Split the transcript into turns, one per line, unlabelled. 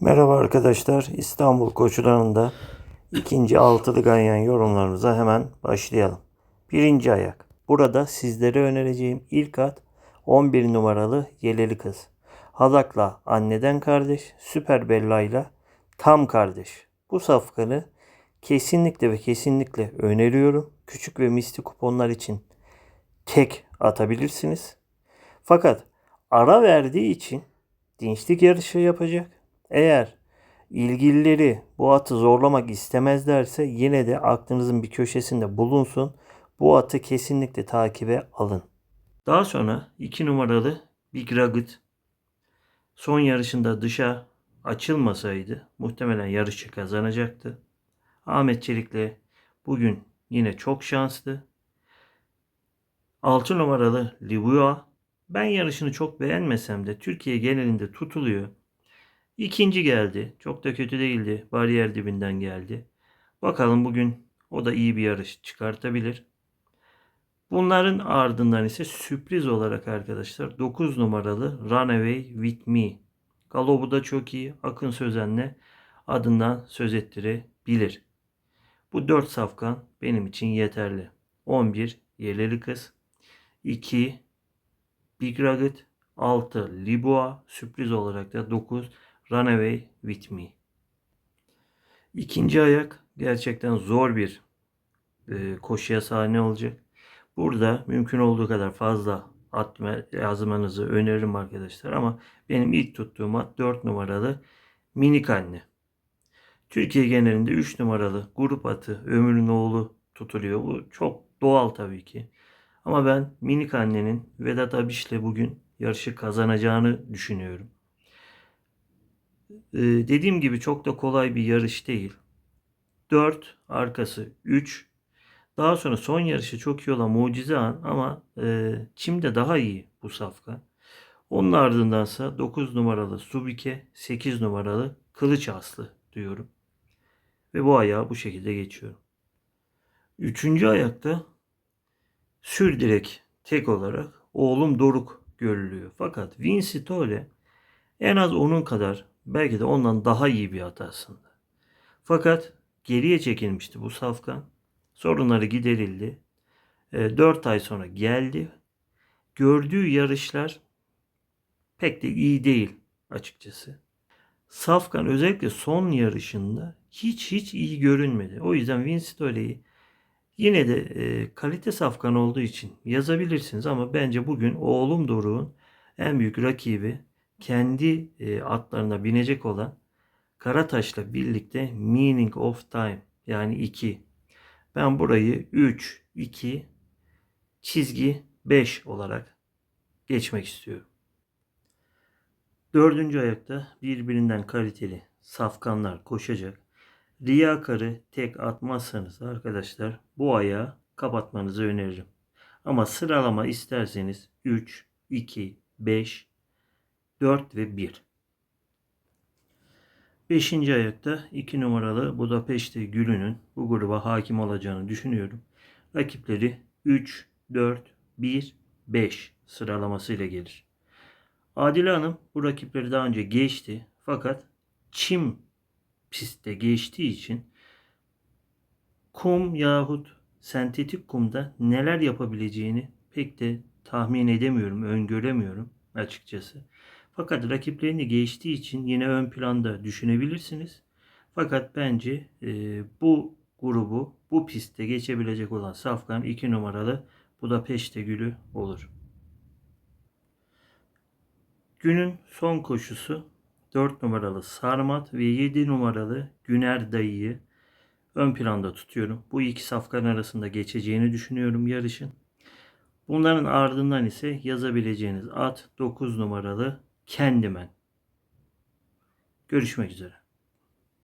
Merhaba arkadaşlar. İstanbul koşularında ikinci altılı ganyan yorumlarımıza hemen başlayalım. Birinci ayak. Burada sizlere önereceğim ilk at 11 numaralı Yeleli Kız. Hadak'la anneden kardeş, Süper Bella'yla tam kardeş. Bu safkanı kesinlikle ve kesinlikle öneriyorum. Küçük ve misli kuponlar için tek atabilirsiniz. Fakat ara verdiği için dinçlik yarışı yapacak. Eğer ilgilileri bu atı zorlamak istemezlerse yine de aklınızın bir köşesinde bulunsun. Bu atı kesinlikle takibe alın. Daha sonra 2 numaralı Big Rugged son yarışında dışa açılmasaydı muhtemelen yarışı kazanacaktı. Ahmet Çelik'le bugün yine çok şanslı. 6 numaralı Livua ben yarışını çok beğenmesem de Türkiye genelinde tutuluyor. İkinci geldi. Çok da kötü değildi. Bariyer dibinden geldi. Bakalım bugün o da iyi bir yarış çıkartabilir. Bunların ardından ise sürpriz olarak arkadaşlar 9 numaralı Runaway With Me. Galobu da çok iyi. Akın Sözen'le adından söz ettirebilir. Bu 4 safkan benim için yeterli. 11 Yerleri Kız. 2 Big Rugged. 6 Libua. Sürpriz olarak da 9 Runaway With Me. İkinci ayak gerçekten zor bir e, koşuya sahne olacak. Burada mümkün olduğu kadar fazla atma yazmanızı öneririm arkadaşlar ama benim ilk tuttuğum at 4 numaralı minik anne. Türkiye genelinde 3 numaralı grup atı Ömür'ün oğlu tutuluyor. Bu çok doğal tabii ki. Ama ben minik annenin Vedat Abiş'le bugün yarışı kazanacağını düşünüyorum. Ee, dediğim gibi çok da kolay bir yarış değil. 4 arkası 3 daha sonra son yarışı çok iyi olan Mucize An ama e, Çim'de daha iyi bu safka. Onun ardındansa 9 numaralı Subike, 8 numaralı Kılıç Aslı diyorum. Ve bu ayağı bu şekilde geçiyorum. Üçüncü ayakta sür direk tek olarak oğlum Doruk görülüyor. Fakat Vinci Tole en az onun kadar belki de ondan daha iyi bir at aslında. Fakat geriye çekilmişti bu safkan. Sorunları giderildi. 4 ay sonra geldi. Gördüğü yarışlar pek de iyi değil açıkçası. Safkan özellikle son yarışında hiç hiç iyi görünmedi. O yüzden Vinstole'yi yine de e, kalite safkan olduğu için yazabilirsiniz ama bence bugün oğlum Doruk'un en büyük rakibi kendi e, atlarına binecek olan Karataş'la birlikte Meaning of Time yani 2. Ben burayı 3, 2, çizgi 5 olarak geçmek istiyorum. Dördüncü ayakta birbirinden kaliteli safkanlar koşacak. Riyakarı tek atmazsanız arkadaşlar bu ayağı kapatmanızı öneririm. Ama sıralama isterseniz 3, 2, 5, 4 ve 1. Beşinci ayakta 2 numaralı Budapeşte Gülü'nün bu gruba hakim olacağını düşünüyorum. Rakipleri 3, 4, 1, 5 sıralamasıyla gelir. Adile Hanım bu rakipleri daha önce geçti. Fakat çim pistte geçtiği için kum yahut sentetik kumda neler yapabileceğini pek de tahmin edemiyorum, öngöremiyorum açıkçası. Fakat rakiplerini geçtiği için yine ön planda düşünebilirsiniz. Fakat bence e, bu grubu bu pistte geçebilecek olan Safkan 2 numaralı Budapeşte Gülü olur. Günün son koşusu 4 numaralı Sarmat ve 7 numaralı Güner Dayı'yı ön planda tutuyorum. Bu iki safkan arasında geçeceğini düşünüyorum yarışın. Bunların ardından ise yazabileceğiniz at 9 numaralı Kendimen. Görüşmek üzere.